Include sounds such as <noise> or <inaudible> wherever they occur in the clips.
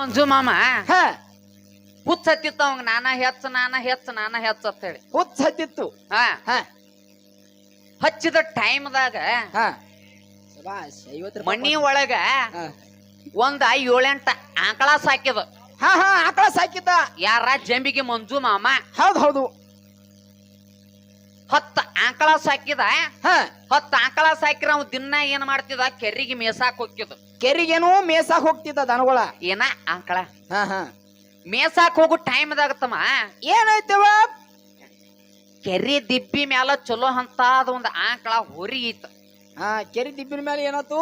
ಮಂಜು ಮಾಮ. ಹಾ. ಹುಚ್ಚ ಹತ್ತಿತ್ತು ಅವಂಗ ನಾನ ಹೆಚ್ಚ ನಾನ ಹೆಚ್ಚ ನಾನ ಹೆಚ್ಚ ಅಂತ ಹೇಳಿ ಹುಚ್ಚ ಹತ್ತಿತ್ತು. ಹಾ. ಹಾ. ಹಚ್ಚಿದ ಟೈಮ್ದಾಗ ಹಾ. ಶಬಾಷ್ ಐವತ್ತು ರೂಪಾಯಿ ಮನಿ ಒಳಗ. ಒಂದ ಏಳೆಂಟ ಆಕಳ ಸಾಕಿದ. ಹಾ ಹಾ ಆಕಳ ಸಾಕಿದ್ದ. ಯಾರ ಜಂಬಿಗೆ ಮಂಜು ಮಾಮ? ಹೌದು ಹೌದು. ಹತ್ತ ಆಕಳ ಸಾಕಿದ ಹೊತ್ತ ಹತ್ತ ಆಕಳ ಸಾಕಿರ ಅವ್ ದಿನ ಏನ್ ಮಾಡ್ತಿದ? ಕೆರಿಗೆ ಮೇಸಾಕ್ ಹೋಗ್ತಿದ್ ಕೆರಿಗೇನು ಮೇಸಾಕ್ ಹೋಗ್ತಿದ್ದ ದನಗಳ. ಏನ ಆಕಳ? ಹ ಹ. ಮೇಸಾಕ್ ಹೋಗೋ ಟೈಮ್ದಾಗತ್ತಮ್ಮ ಏನಾಯ್ತವ? ಕೆರಿ ದಿಬ್ಬಿ ಮ್ಯಾಲ ಚಲೋ ಹಂತಾದ ಒಂದ್ ಆಕಳ ಹೊರಿ ಇತ್ತು. ಹಾ ಕೆರಿ ದಿಬ್ಬಿನ ಮೇಲೆ ಏನಾಯ್ತು?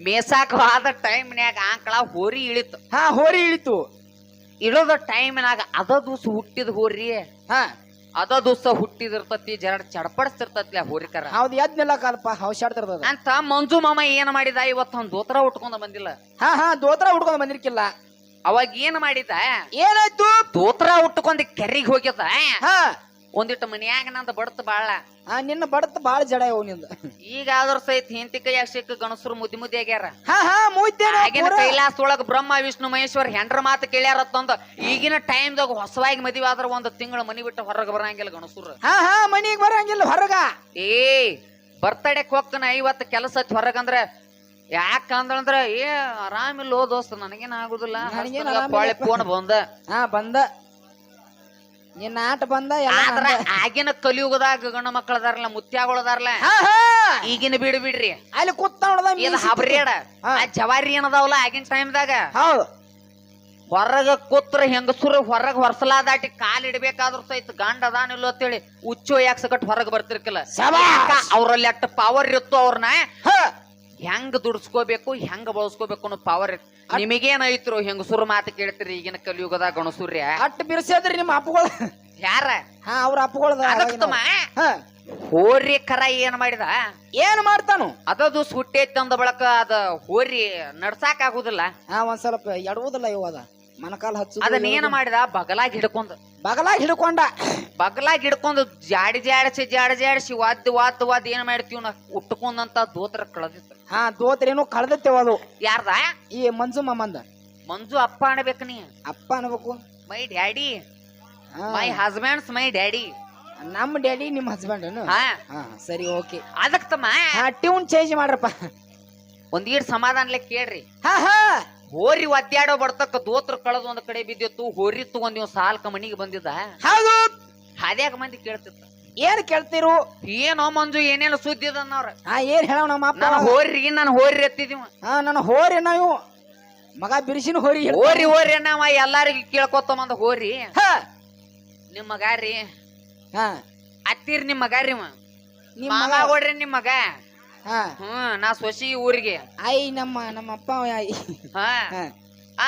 ಮೇಸಾಕ್ ಹೋದ ಟೈಮ್ನ್ಯಾಗ ಆಕಳ ಹೋರಿ ಇಳಿತು. ಹಾ ಹೋರಿ ಇಳಿತು. ಇಳದ ಟೈಮ್ನಾಗ ಅದ ದೂಸು ಹುಟ್ಟಿದ ಹೋರಿ. ಹಾ. ಅದ ದೋಸ್ತ ಹುಟ್ಟಿದಿರ್ತತಿ ಜರ ಚಡಪಡಿಸ್ತಿರ್ತತ್ಲಿ ಹೋರಿಕರ. ಹೌದು ಎದ್ನೆಲ್ಲ ಕಾಲಪ್ಪ ಹೌಶಾಡ್ತಿರ್ತದ ಅಂತ ಮಂಜು ಮಾಮ ಏನ್ ಮಾಡಿದ? ಇವತ್ತು ಒಂದ್ ದೋತ್ರ ಉಟ್ಕೊಂಡ ಬಂದಿಲ್ಲ. ಹಾ ಹಾ ದೋತ್ರ ಉಟ್ಕೊಂಡ್ ಬಂದಿರ್ಕಿಲ್ಲ. ಅವಾಗ ಏನ್ ಮಾಡಿದ? ಏನಾಯ್ತು? ದೋತ್ರ ಉಟ್ಕೊಂಡ್ ಕೆರಿಗೆ ಹೋಗ್ಯದ. ಹಾ. ಒಂದಿಟ್ಟು ಮನ್ಯಾಗ ನಂದ ಬಡತ್ ಬಾಳ. ಆ ನಿನ್ನ ಬಡತ್ ಬಾಳ ಜಡ ಇವು ನಿಂದ. ಈಗ ಆದ್ರ ಸಹಿತ ಹಿಂತಿ ಕೈಯಾಗ ಸಿಕ್ಕ ಗಣಸರು ಮುದ್ದಿ ಮುದ್ದಿ ಆಗ್ಯಾರ. ಹಾ ಹಾ ಮುಯ್ತೇನೆ ಆಗಿನ ಕೈಲಾಸ ಒಳಗ ಬ್ರಹ್ಮ ವಿಷ್ಣು ಮಹೇಶ್ವರ ಹೆಂಡ್ರ ಮಾತು ಕೇಳ್ಯಾರತ್ತಂದ. ಈಗಿನ ಟೈಮ್ದಾಗ ಹೊಸವಾಗಿ ಮದುವೆ ಆದ್ರ ಒಂದ್ ತಿಂಗಳ ಮನಿ ಬಿಟ್ಟು ಹೊರಗೆ ಬರಂಗಿಲ್ಲ ಗಣಸರು ಹಾ ಹಾ ಮನಿಗೆ ಬರಂಗಿಲ್ಲ ಹೊರಗ. ಏ ಬರ್ತಡೇಕ್ ಹೋಗ್ತಾನ ಐವತ್ತು ಕೆಲಸ ಹಚ್ಚಿ ಹೊರಗಂದ್ರ. ಯಾಕಂದ್ರ ಏ ಆರಾಮಿಲ್ಲ ದೋಸ್ತ ನನಗೇನ್ ಆಗುದಿಲ್ಲ. ಫೋನ್ ಬಂದ. ಹಾ ಬಂದ. ನಿನ್ನ ಆಟ ಬಂದ ಎಲ್ಲ ಆದ್ರ ನಂದ. ಆಗಿನ ಕಲಿಯುಗದಾಗ ಗಂಡ ಮಕ್ಕಳದಾರಲ್ಲ ಮುತ್ಯಾಗಳದಾರಲ್ಲ ಹಾ ಹಾ. ಈಗಿನ ಬಿಡು ಬಿಡ್ರಿ. ಅಲ್ಲಿ ಕೂತ ನೋಡ್ದ ಇದು ಹಬ್ರಿಯಡ ಹಾ. ಆ ಜವಾರಿ ಏನದಾವಲ್ಲ ಆಗಿನ ಟೈಮ್ದಾಗ ಹೌದು. ಹೊರಗ ಕೂತ್ರ ಹೆಂಗಸರು ಹೊರಗ ಹೊರಸಲಾದಾಟಿ ಕಾಲ್ ಇಡ್ಬೇಕಾದ್ರೂ ಸಹಿತ ಗಂಡ ಅದಾನಿಲ್ಲ ಅಂತೇಳಿ ಉಚ್ಚು ಯಾಕೆ ಸಕಟ್ ಹೊರಗ್ ಬರ್ತಿರ್ಕಿಲ್ಲ. ಯಾಕ ಅವ್ರಲ್ಲಿ ಅಟ್ಟ ಪವರ್ ಇತ್ತು ಅವ್ರನ್ನ ಹಾ. ಹೆಂಗ್ ದುಡ್ಸ್ಕೋಬೇಕು ಹೆಂಗ್ ಬಳಸ್ಕೋಬೇಕು ಅನ್ನೋ ಪವರ್ ನಿಮಗೇನೈತ್ರು ಹೆಂಗಸರು ಮಾತು ಕೇಳ್ತೀರಿ ಈಗಿನ ಕಲಿಯುಗದ ಗಣಸೂರ್ಯ ಅಟ್ ಬಿರ್ಸಿದ್ರಿ ನಿಮ್ಮ ಅಪ್ಪಗಳು. ಯಾರ? ಹಾ ಅವ್ರ ಹಾ. ಹೋರಿ ಕರ ಏನ್ ಮಾಡಿದ? ಏನ್ ಮಾಡ್ತಾನು? ಅದದು ಸುಟ್ಟೆ ತಂದ ಬಳಕ ಅದ ಹೋರಿ ನಡ್ಸಾಕ್ ಆಗುದಿಲ್ಲ. ಹಾ ಒಂದ್ ಸ್ವಲ್ಪ ಎಡವುದಿಲ್ಲ ಇವಾಗ ಅದ. ಮನಕಾಲ್ ಹಚ್ಚು ಅದನ್ನ ಏನ್ ಮಾಡಿದ? ಬಗಲಾಗಿ ಹಿಡ್ಕೊಂಡು. ಬಗಲಾಗಿ ಹಿಡ್ಕೊಂಡ. ಬಗಲಾಗಿ ಹಿಡ್ಕೊಂಡು ಜಾಡಿ ಜಾಡಿಸಿ ಜಾಡಿ ಜಾಡಿಸಿ ವಾದ್ ವಾದ್ ವಾದ್ ಏನ್ ಮಾಡ್ತೀವಿ ನಾ ಉಟ್ಕೊಂಡಂತ ದೋತ್ರ ಕಳೆದಿತ್ತು. ಹಾ ದೋತ್ರೇನು ಕಳೆದಿತ್ತೇವ ಅದು. ಯಾರ್ದ? ಈ ಮಂಜು ಮಮ್ಮಂದ ಮಂಜು ಅಪ್ಪ ಅನ್ಬೇಕು ನೀ. ಅಪ್ಪ ಅನ್ಬೇಕು. My daddy. My husbands my daddy. ನಮ್ಮ ಡ್ಯಾಡಿ ನಿಮ್ಮ ಹಸ್ಬೆಂಡ್ ಹಾ. ಹಾ ಸರಿ ಓಕೆ. ಅದಕ್ಕೆ ತಮ್ಮ. Tune change ಮಾಡ್ರಪ್ಪ. ಒಂದೀಡ್ ಸಮಾಧಾನಲೆ ಕೇಳ್ರಿ. ಹಾ ಹಾ. ಹೋರಿ ಒದ್ದಾಡೋ ಬರ್ತಕ್ಕ ದೋತ್ರ ಕಳೆದ ಒಂದ್ ಕಡೆ ಬಿದ್ದಿತ್ತು ಹೋರಿ ತಗೊಂಡ್ ನೀವು ಸಾಲ್ಕ ಮನಿಗೆ ಬಂದಿದ್ದ. ಹೌದು. ಅದ್ಯಾಕ ಮಂದಿ ಕೇಳ್ತಿತ್ತು ಏನ್ ಕೇಳ್ತಿರು? ಏನೋ ಮಂಜು ಏನೇನು ಸುದ್ದಿ ಹಾ ಏನ್ ಹೇಳ ನಮ್ಮ ಅಪ್ಪ? ನಾನು ಹೋರಿ ನಾನು ಹೋರಿ ಎತ್ತಿದೀವ ಹಾ ನನ್ನ ಹೋರಿ ನಾವು ಮಗ ಬಿರ್ಸಿನ ಹೋರಿ ಹೋರಿ ಹೋರಿ ನಾವ ಎಲ್ಲಾರಿಗೂ ಕೇಳ್ಕೊತ ಬಂದ ಹೋರಿ. ಹಾ. ನಿಮ್ ಮಗ ರೀ. ಹಾ. ಅತ್ತಿರ್ ನಿಮ್ ಮಗ ರೀ. ನಿಮ್ಮ ಮಾಮ ಮಗ. ಕೊಡ್ರಿ ನಿಮ್ ಮಗ. ಹಾ. ಹ್ಮ್ ನಾ ಸೊಸಿ ಊರಿಗೆ. ಐ ನಮ್ಮ ನಮ್ಮ ಅಪ್ಪ ಆಯ್ ಹಾ. ಹಾ.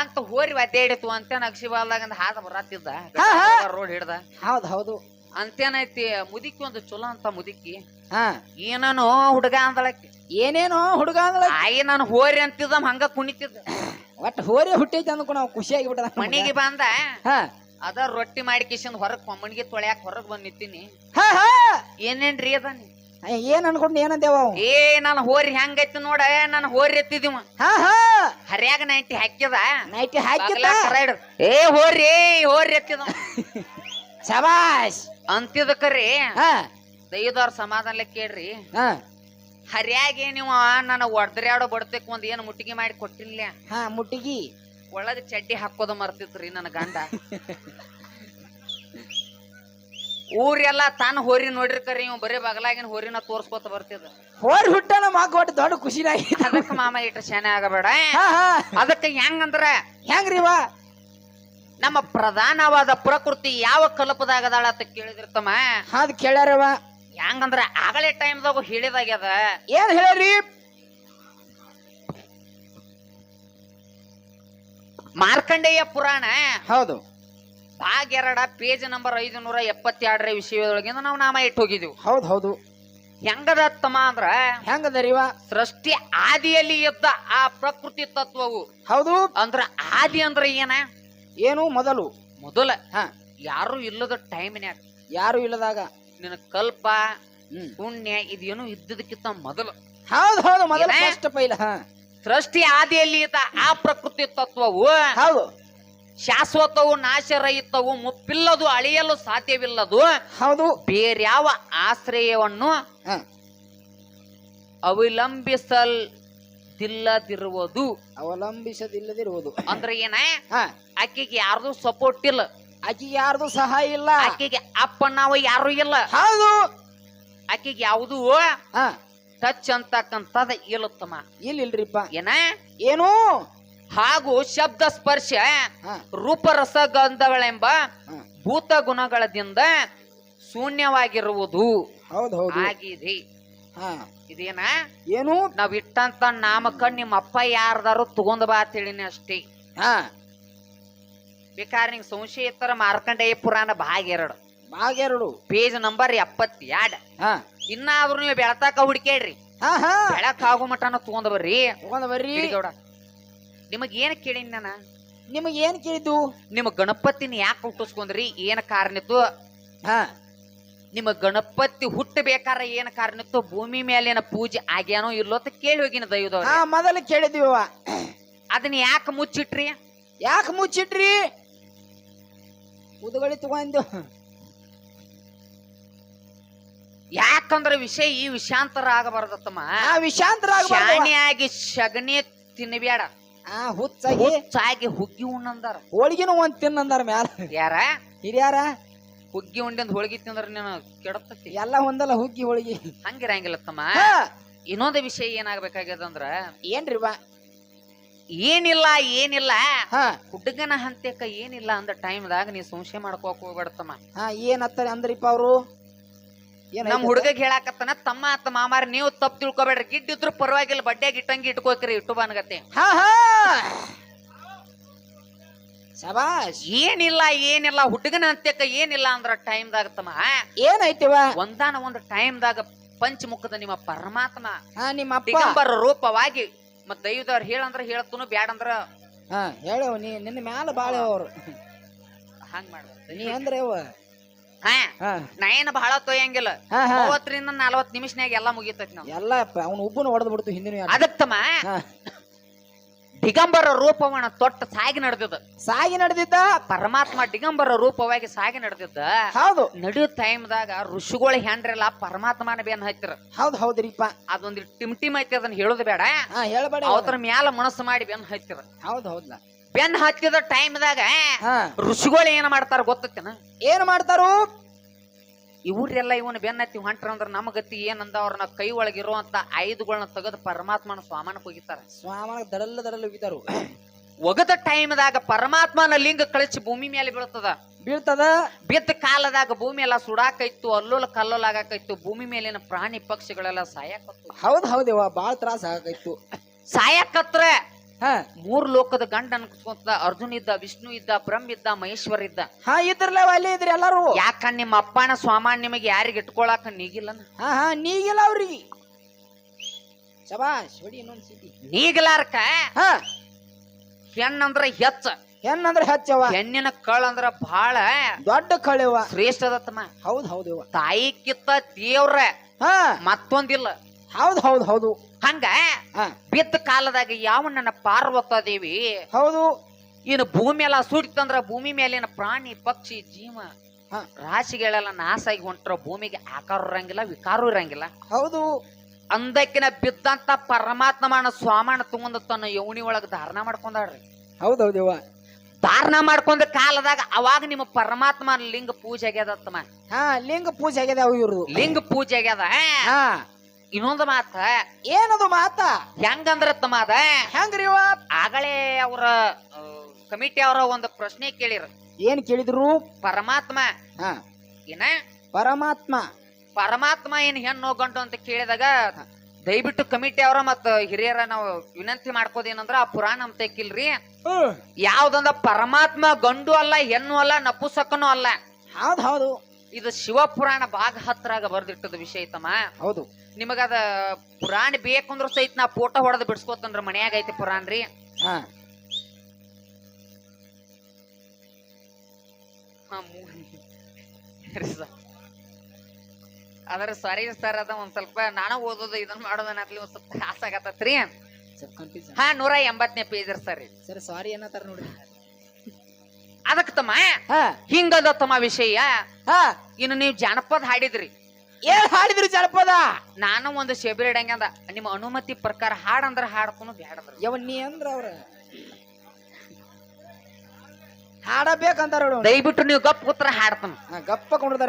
ಅಂತ ಹೋರಿ ಒದ್ದಾಡಿತು ಅಂತ ನಕ್ಷಿಬಾಲ್ದಾಗ ಅಂದ್ ಹಾದ ಬರತ್ತಿದ್ದ. ಹಾ, ಹಾ. ರೋಡ್ ಹಿಡ್ದ. ಹೌದು ಹೌದು. ಅಂತೇನೈತಿ ಮುದುಕಿ ಒಂದು ಚಲೋ ಅಂತ ಮುದುಕಿ. ಹಾ. ಏನನೋ ಹುಡುಗ ಅಂದಳಕ್ಕೆ. ಏನೇನೋ ಹುಡುಗ ಅಂದಳ ಆಯಿ ನಾನು ಹೋರಿ ಅಂತಿದ್ದ ಹಂಗ ಕುಣಿತಿದ್ದ. ಒಟ್ಟು ಹೋರಿ ಹುಟ್ಟೈತಿ ಅಂದ್ಕೊಂಡು ನಾವು ಖುಷಿಯಾಗಿ ಬಿಟ್ಟದ ಮನಿಗೆ ಬಂದ. ಹಾ. ಅದ ರೊಟ್ಟಿ ಮಾಡಿ ಕಿಶನ್ ಹೊರಗ್ ಮಣ್ಣಿಗೆ ತೊಳ್ಯಾಕ ಹೊರಗ್ ಬಂದ್ ನಿಂತೀನಿ. ಹಾ ಹಾ. ಏನೇನ್ರಿ ಅದ ಅಯ್ಯ, ಏನ್ ಅನ್ಕೊಂಡ್ ಏನಂದೇವ? ಏ ನಾನು ಹೋರಿ ಹೆಂಗೈತಿ ನೋಡ ನಾನು ಹೋರಿ ಎತ್ತಿದಿವ. ಹಾ ಹಾ. ಹರ್ಯಾಗ ನೈಟಿ ಹಾಕ್ಯದ. ನೈಟಿ ಹಾಕಿದ ಏ ಹೋರಿ ಹೋರಿ ಎತ್ತಿದ. <laughs> ಶಬಾಷ್. ಅಂತಿದ ಕರೆ ಹಾ. ದೈದವ್ರ ಸಮಾಧಾನ ಕೇಳ್ರಿ. ಹಾ. ಹರ್ಯಾಗೆ ನೀವು ನನ್ನ ಒಡ್ದ್ರ್ಯಾಡೋ ಬಡ್ತಕ್ ಒಂದ್ ಏನ್ ಮುಟ್ಟಿಗೆ ಮಾಡಿ ಕೊಟ್ಟಿಲ್ಲ ಹಾ ಮುಟ್ಟಿಗಿ. ಒಳಗ ಚಡ್ಡಿ ಹಾಕೋದ ಮರ್ತಿತ್ರಿ ನನ್ನ ಗಂಡ. <laughs> ಊರೆಲ್ಲ ತನ್ನ ಹೋರಿ ನೋಡಿರ್ತಾರೆ ಇವ್ ಬರೀ ಬಗಲಾಗಿನ ಹೋರಿನ ತೋರ್ಸ್ಕೊತ ಬರ್ತಿದ. ಹೋರಿ ಹುಟ್ಟ ನಮ್ಮ ಮಗ ಒಟ್ಟು ದೊಡ್ಡ ಖುಷಿನಾಗಿ ಅದಕ್ಕೆ ಮಾಮ ಇಟ್ಟ ಶಾನೆ ಆಗಬೇಡ ಅದಕ್ಕೆ ಹಾ ಹೆಂಗ್ರಿ ಹೆಂಗಂದ್ರ? ಹೆಂಗ್ರಿವ ನಮ್ಮ ಪ್ರಧಾನವಾದ ಪ್ರಕೃತಿ ಯಾವ ಕಲ್ಪದಾಗದಾಳ ಅಂತ ಕೇಳಿದಿರ್ತಮ್ಮ ಅದ್ ಕೇಳ್ಯಾರವ. ಹೆಂಗಂದ್ರ ಆಗಲೇ ಟೈಮ್ದಾಗ ಹೇಳಿದಾಗ್ಯದ? ಏನ್ ಹೇಳ್ರಿ ಮಾರ್ಕಂಡೇಯ ಪುರಾಣ ಹೌದು. ಭಾಗ ಎರಡ ಪೇಜ್ ನಂಬರ್ ಐದು ನೂರ ಎಪ್ಪತ್ತೆರಡರ ವಿಷಯದೊಳಗಿಂದ ನಾವು ನಾಮ ಇಟ್ಟು ಹೋಗಿದೀವಿ. ಹೌದು ಹೌದು. ಹೆಂಗದ ತಮ್ಮ ಅಂದ್ರ ಹೆಂಗದರಿವ? ಸೃಷ್ಟಿ ಆದಿಯಲ್ಲಿ ಇದ್ದ ಆ ಪ್ರಕೃತಿ ತತ್ವವು. ಹೌದು. ಅಂದ್ರ ಆದಿ ಅಂದ್ರ ಏನ? ಏನು? ಮೊದಲು. ಮೊದಲ. ಹ. ಯಾರು ಇಲ್ಲದ ಟೈಮ್ನ್ಯಾಗ. ಯಾರು ಇಲ್ಲದಾಗ? ನಿನ್ನ ಕಲ್ಪ ಹ್ಮ್. ಪುಣ್ಯ ಇದೇನು ಇದ್ದದಕ್ಕಿಂತ ಮೊದಲು. ಹೌದು ಹೌದು. ಮೊದಲು ಏನ? ಫಸ್ಟ್ ಪೈಲ. ಹಾ. ಸೃಷ್ಟಿ ಆದಿಯಲ್ಲಿ ಇದ್ದ ಆ ಪ್ರಕೃತಿ ತತ್ವವು ಹೌದು. ಶಾಶ್ವತವು ನಾಶರಹಿತವು ಮುಪ್ಪಿಲ್ಲದು ಅಳಿಯಲು ಸಾಧ್ಯವಿಲ್ಲದು. ಹೌದು. ಬೇರ್ಯಾವ ಆಶ್ರಯವನ್ನು. ಅವಲಂಬಿಸಲ್ದಿಲ್ಲದಿರುವುದು. ಅವಲಂಬಿಸದಿಲ್ಲದಿರುವುದು. ಅಂದ್ರೆ ಏನ? ಆಕೆಗೆ ಯಾರ್ದು ಸಪೋರ್ಟ್ ಇಲ್ಲ. ಆಕೆಗೆ ಯಾರ್ದು ಸಹಾಯ ಇಲ್ಲ. ಆಕೆಗೆ ಅಪ್ಪ ನಾವು ಯಾರು ಇಲ್ಲ. ಹೌದು. ಆಕೆಗೆ ಯಾವುದು ಹಾ. ಟಚ್ ಉತ್ತಮ ಇಲ್ಲ ಇಲ್ಲಿಲ್ರಿಪ್ಪ. ಏನ? ಏನು? ಹಾಗೂ ಶಬ್ದ ಸ್ಪರ್ಶ ರೂಪ ರೂಪರಸ ಗಂಧಗಳೆಂಬ ಭೂತ ಗುಣಗಳದಿಂದ ಶೂನ್ಯವಾಗಿರುವುದು ಆಗಿದೆ ಹಾ. ಇದೇನ? ಏನು? ನಾವ್ ಇಟ್ಟಂತ ನಾಮಕ ನಿಮ್ಮ ಅಪ್ಪ ಯಾರ್ದಾರು ತಗೊಂಡ್ ಬಾ ತಿಳಿನಿ ಅಷ್ಟೇ. ಹಾ. ಬೇಕಾದ್ರೆ ನಿಂಗೆ ಸಂಶಯ ಇತ್ತರ ಮಾರ್ಕಂಡೇಯ ಪುರಾಣ ಭಾಗ ಎರಡು. ಬಾಗೆರಡು ಪೇಜ್ ನಂಬರ್ ಎಪ್ಪತ್ತೆರಡು ಹಾ. ಇನ್ನಾದ್ರೂ ನೀವು ಬೆಳತಾಕ ಹುಡುಕೇಡ್ರಿ ಬೆಳಕಾಗೋ ಮಟನ ತಗೊಂಡ್ ಬರ್ರಿ. ತಗೊಂಡ್ ಬರ್ರಿ. ಗಿರಿಗೌಡ ನಿಮಗ್ ಏನ್ ಕೇಳೀನಿ ನಾನು? ನಿಮಗೆ ಏನ್ ಕೇಳಿದ್ದು? ನಿಮ್ಮ ಗಣಪತಿನ ಯಾಕೆ ಹುಟ್ಟಿಸ್ಕೊಂಡ್ರಿ? ಏನ್ ಕಾರಣ ಇತ್ತು? ಹಾ. ನಿಮ್ಮ ಗಣಪತಿ ಹುಟ್ಟಬೇಕಾರ ಏನ್ ಕಾರಣ ಇತ್ತು? ಭೂಮಿ ಮೇಲಿನ ಪೂಜೆ ಆಗ್ಯಾನೋ ಇಲ್ಲೋ ಅಂತ ಕೇಳಿ ಹೋಗಿನ ದೈವದ ಹಾ ಮೊದಲು ಕೇಳಿದ್ವಿ ಅದನ್ನ ಯಾಕೆ ಮುಚ್ಚಿಟ್ರಿ? ಯಾಕೆ ಮುಚ್ಚಿಟ್ರಿ? ಉದುಗಳಿ ತಗೊಂಡು. ಯಾಕಂದ್ರ ವಿಷಯ ಈ ವಿಷಾಂತರ ಆಗಬಾರ್ದತ್ತಮ್ಮ. ಆ ವಿಷಾಂತರ ಶಾಣಿಯಾಗಿ ಸಗಣಿ ತಿನ್ನಬೇಡ ಆ ಹುಚ್ಚಾಗಿ ಹುಚ್ಚಾಗಿ ಹುಗ್ಗಿ ಉಣ್ಣಂದಾರ. ಹೋಳಿಗೆನು ಒಂದ್ ತಿನ್ನಂದಾರ ಮ್ಯಾಲ. ಯಾರ? ಹಿರಿಯಾರ? ಹುಗ್ಗಿ ಉಂಡಿಂದ ಹೋಳಿಗೆ ತಿಂದ್ರ ನೀನು ಕೆಡತತಿ. ಎಲ್ಲ ಒಂದಲ್ಲ ಹುಗ್ಗಿ ಹೋಳಿಗೆ. ಹಂಗಿರಂಗಿಲ್ಲ ತಮ್ಮ. ಇನ್ನೊಂದು ವಿಷಯ ಏನಾಗ್ಬೇಕಾಗ್ಯದಂದ್ರ ಏನ್ರಿ ಬಾ. ಏನಿಲ್ಲ ಏನಿಲ್ಲ. ಹಾ. ಹುಡುಗನ ಹಂತ್ಯಕ್ಕ ಏನಿಲ್ಲ ಅಂದ ಟೈಮ್ದಾಗ ನೀ ಸಂಶಯ ಮಾಡ್ಕೋಕ್ ಹೋಗ್ಬೇಡತ್ತಮ್ಮ ಹಾ ಏನತ್ತಾರೆ ಅಂದ್ರಿಪ್ಪ ಅವರು? ನಮ್ ಹುಡುಗ ಹೇಳಾಕತ್ತನ ತಮ್ಮ ಅತ್ತ ಮಾಮಾರ ನೀವು ತಪ್ಪು ತಿಳ್ಕೊಬೇಡ್ರಿ. ಗಿಡ್ಡಿದ್ರು ಪರವಾಗಿಲ್ಲ ಬಡ್ಡೆ ಗಿಟ್ಟಂಗಿ ಇಟ್ಕೋಕ್ರಿ ಇಟ್ಟು ಅನ್ಗತ್ತೆ ಹಾ ಹಾ. ಶಬಾಷ್. ಏನಿಲ್ಲ ಏನಿಲ್ಲ ಹುಡುಗನ ಅಂತ್ಯಕ್ಕ ಏನಿಲ್ಲ ಅಂದ್ರ ಟೈಮ್ದಾಗ ತಮ್ಮ. ಏನೈತಿವ ಒಂದಾನ ಟೈಮ್ ದಾಗ ಪಂಚಮುಖದ ನಿಮ್ಮ ಪರಮಾತ್ಮ ಹಾ ನಿಮ್ಮ ಅಪ್ಪ. ದಿಗಂಬರ ರೂಪವಾಗಿ ಮತ್ ದೈವದವ್ರು ಹೇಳಂದ್ರ ಹೇಳ್ತನು ಬ್ಯಾಡಂದ್ರ ಹಾ ಹೇಳವ ನೀ ನಿನ್ನ ಮ್ಯಾಲ ಬಾಳೆ ಅವ್ರು. ಹಂಗ್ ಮಾಡ್ಬೇಕು. ನೀ ಅಂದ್ರೆ ಅವ ಹಾ ಹಾ. ನಾ ಏನು ಬಹಳ ಹಾ ಹಾ. ಮೂವತ್ತರಿಂದ ನಲವತ್ ನಿಮಿಷನ್ಯಾಗ ಎಲ್ಲಾ ಮುಗಿತೈತಿ ನಾವು ಎಲ್ಲ ಅವ್ನ ಉಬ್ಬನ ಹೊಡೆದ್ ಬಿಡ್ತು ಹಿಂದಿನ ಅದಕ್ಕಮ್ಮ ಹಾ. ದಿಗಂಬರ ರೂಪವನ್ನ ತೊಟ್ಟ ಸಾಗಿ ನಡೆದಿದ್ದ. ಸಾಗಿ ನಡೆದಿದ್ದ? ಪರಮಾತ್ಮ ದಿಗಂಬರ ರೂಪವಾಗಿ ಸಾಗಿ ನಡೆದಿದ್ದ. ಹೌದು. ನಡೆಯೋ ಟೈಮ್ದಾಗ ಋಷಿಗಳ ಹೆಂಡ್ರೆಲ್ಲ ಪರಮಾತ್ಮನ ಬೆನ್ ಹತ್ತಿರ ಹೌದ್ ಹೌದ್ರಿಪ್ಪ. ಅದೊಂದು ಟಿಮ್ ಟಿಮ್ ಐತಿ ಅದನ್ನ ಹೇಳೋದು ಬೇಡ. ಹಾ ಹೇಳ್ಬೇಡ ಅವತರ ಮ್ಯಾಲ ಮನಸ್ಸು ಮಾಡಿ ಬೆನ್ ಹತ್ತಿರ ಹೌದ್ ಹೌದ್ಲ. ಬೆನ್ ಹತ್ತಿದ ಟೈಮ್ದಾಗ ಹಾ. ಋಷಿಗಳು ಏನ್ ಮಾಡ್ತಾರ ಗೊತ್ತತ್ತೇನ ಏನ್ ಮಾಡ್ತಾರು? ಇವ್ರೆಲ್ಲ ಇವನ್ ಬೆನ್ನ ಹತ್ತಿ ಹೊಂಟ್ರ ಅಂದ್ರ ನಮ್ಮ ಗತಿ ಏನಂದ ಅವ್ರನ್ನ ಕೈ ಒಳಗಿರುವಂತ ಆಯುಧಗಳನ್ನ ತೆಗೆದು ಪರಮಾತ್ಮನ ಸ್ವಾಮನಕ್ಕೆ ಹೋಗಿತಾರ ಸ್ವಾಮನ ದಡಲ್ಲ ದಡಲ್ಲ ಉಗಿತಾರು ಒಗದ ಟೈಮ್ದಾಗ ಪರಮಾತ್ಮನ ಲಿಂಗ ಕಳಚಿ ಭೂಮಿ ಮೇಲೆ ಬೀಳ್ತದ. ಬೀಳ್ತದ? ಬಿದ್ದ ಕಾಲದಾಗ ಭೂಮಿ ಎಲ್ಲ ಸುಡಾಕೈತು ಅಲ್ಲೋಲ ಕಲ್ಲೋಲ ಆಗಾಕೈತು ಭೂಮಿ ಮೇಲಿನ ಪ್ರಾಣಿ ಪಕ್ಷಿಗಳೆಲ್ಲ ಸಾಯಕತ್ತು ಹೌದ್ ಹೌದೇವಾ ಬಾಳ ತ್ರಾಸ ಆಗಾಯ್ತು ಸಾಯಕತ್ರ ಹಾ. ಮೂರ್ ಲೋಕದ ಗಂಡ ಅನ್ಕೊಂತ ಅರ್ಜುನ್ ಇದ್ದ ವಿಷ್ಣು ಇದ್ದ ಬ್ರಹ್ಮ ಇದ್ದ ಮಹೇಶ್ವರ ಇದ್ದ. ಹಾ ಇದ್ರಲ್ಲ ಅಲ್ಲಿ ಇದ್ರಿ ಎಲ್ಲಾರು. ಯಾಕ ನಿಮ್ಮ ಅಪ್ಪನ ಸ್ವಾಮಾನ್ ನಿಮಗೆ ಯಾರಿಗೆ ಇಟ್ಕೊಳಕ ನೀಗಿಲ್ಲ ಹಾ ಹಾ ನೀಗಿಲ್ಲ ಅವ್ರಿಗೆ ಹೊಡಿ ಇನ್ನೊಂದ್ ಸಿಟಿ. ನೀಗಲಾರ್ಕ? ಹಾ. ಹೆಣ್ಣಂದ್ರ ಹೆಚ್ಚ ಹೆಣ್ಣಂದ್ರ ಹೆಚ್ಚವ ಹೆಣ್ಣಿನ ಕಳ್ ಅಂದ್ರ ಬಹಳ ದೊಡ್ಡ ಕಳೆವ ಶ್ರೇಷ್ಠದತ್ತಮ್ಮ ಹೌದ್ ಹೌದ್ ತಾಯಿ ಕಿತ್ತ ದೇವ್ರ. ಹಾ. ಮತ್ತೊಂದಿಲ್ಲ. ಹೌದ್ ಹೌದು ಹೌದು. ಹಂಗ ಹಾ. ಬಿದ್ದ ಕಾಲದಾಗ ಯಾವ ನನ್ನ ಪಾರ್ವತ ದೇವಿ ಹೌದು. ಇನ್ನು ಭೂಮಿ ಎಲ್ಲ ಸುಡಿತಂದ್ರ ಭೂಮಿ ಮೇಲಿನ ಪ್ರಾಣಿ ಪಕ್ಷಿ ಜೀವ ಹಾ. ರಾಶಿಗಳೆಲ್ಲ ನಾಶ ಆಗಿ ಹೊಂಟ್ರ ಭೂಮಿಗೆ ಆಕಾರ ಇರಂಗಿಲ್ಲ ವಿಕಾರ ಇರಂಗಿಲ್ಲ. ಹೌದು. ಅಂದಕ್ಕಿನ ಬಿದ್ದಂತ ಪರಮಾತ್ಮನ ಸ್ವಾಮನ ತಗೊಂಡು ತನ್ನ ಯೌನಿ ಒಳಗ ಧಾರಣ ಮಾಡ್ಕೊಂಡಾಡ್ರಿ ಹೌದು ಹೌದವ್ವ ಧಾರಣ ಮಾಡ್ಕೊಂಡ ಕಾಲದಾಗ ಅವಾಗ ನಿಮ್ಮ ಪರಮಾತ್ಮ ಲಿಂಗ ಪೂಜೆ ಆಗ್ಯದತ್ತಮ್ಮ ಹಾ ಲಿಂಗ ಪೂಜೆ ಆಗ್ಯದ ಅವು ಇವ್ರದು. ಲಿಂಗ ಪೂಜೆ ಆಗ್ಯದ ಹಾ. ಇನ್ನೊಂದು ಮಾತ. ಏನದು ಮಾತ? ಹೆಂಗಂದ್ರ ತಮ್ಮ ಅದ? ಹೆಂಗ್ರಿವ ಆಗಲೇ ಅವರ ಕಮಿಟಿ ಅವರ ಒಂದು ಪ್ರಶ್ನೆ ಕೇಳಿರ. ಏನ್ ಕೇಳಿದ್ರು? ಪರಮಾತ್ಮ. ಹಾ. ಏನ? ಪರಮಾತ್ಮ. ಪರಮಾತ್ಮ ಏನ್ ಹೆಣ್ಣು ಗಂಡು ಅಂತ ಕೇಳಿದಾಗ ದಯವಿಟ್ಟು ಕಮಿಟಿ ಅವರ ಮತ್ತ ಹಿರಿಯರ ನಾವು ವಿನಂತಿ ಮಾಡ್ಕೋದೇನಂದ್ರ ಆ ಪುರಾಣ ನಮ್ ತೆಕ್ಕಿಲ್ರಿ ಯಾವ್ದಂದ ಪರಮಾತ್ಮ ಗಂಡು ಅಲ್ಲ ಹೆಣ್ಣು ಅಲ್ಲ ನಪುಸಕನು ಅಲ್ಲ. ಹೌದ್ ಹೌದು. ಇದು ಶಿವ ಪುರಾಣ ಭಾಗ ಹತ್ರಾಗ ಬರ್ದಿಟ್ಟದ ವಿಷಯ ತಮ್ಮ. ಹೌದು. ನಿಮಗದ ಪುರಾಣ ಬೇಕಂದ್ರ ಸಹಿತ ನಾ ಫೋಟೋ ಹೊಡೆದ್ ಬಿಡ್ಸ್ಕೊತನ್ರ ಮನ್ಯಾಗ ಐತಿ ಪುರಾಣ ರೀ. ಹಾ. ಅದರ ಸಾರಿ ಸರ್ ಅದ ಒಂದ್ ಸ್ವಲ್ಪ ನಾನು ಓದೋದು ಇದನ್ನ ಮಾಡೋದನ್ನ ಒಂದ್ ಸ್ವಲ್ಪ ತ್ರಾಸ ಆಗತ್ತೀ ಕನ್ಫ್ಯೂಸ್ ಹಾ ನೂರ ಎಂಬತ್ತನೇ ಪೇಜ್ ಸರ್ ಸರಿ ಸಾರಿ ಏನತ್ತಾರ ನೋಡ್ರಿ. ಅದಕ್ಕೆ ತಮ್ಮ ಹಾ. ಹಿಂಗದ ತಮ್ಮ ವಿಷಯ. ಹಾ. ಇನ್ನು ನೀವು ಜಾನಪದ ಹಾಡಿದ್ರಿ. ಏನ್ ಹಾಡಿದ್ರಿ ಜನಪದ? ನಾನು ಒಂದು ಶಬರಿ ಇಡಂಗ ಅಂದ. ನಿಮ್ಮ ಅನುಮತಿ ಪ್ರಕಾರ ಹಾಡಂದ್ರ ಹಾಡ್ಕೊನು ಬ್ಯಾಡದ್ರ. ಯಾವ ನೀ ಅಂದ್ರ ಅವ್ರ. ಹಾಡಬೇಕಂತಾರ ದಯವಿಟ್ಟು ನೀವು ಗಪ್ ಕೂತ್ರ ಹಾಡ್ತಾನ. ಗಪ್ಪ ಕೊಂಡಿರ್ತಾರ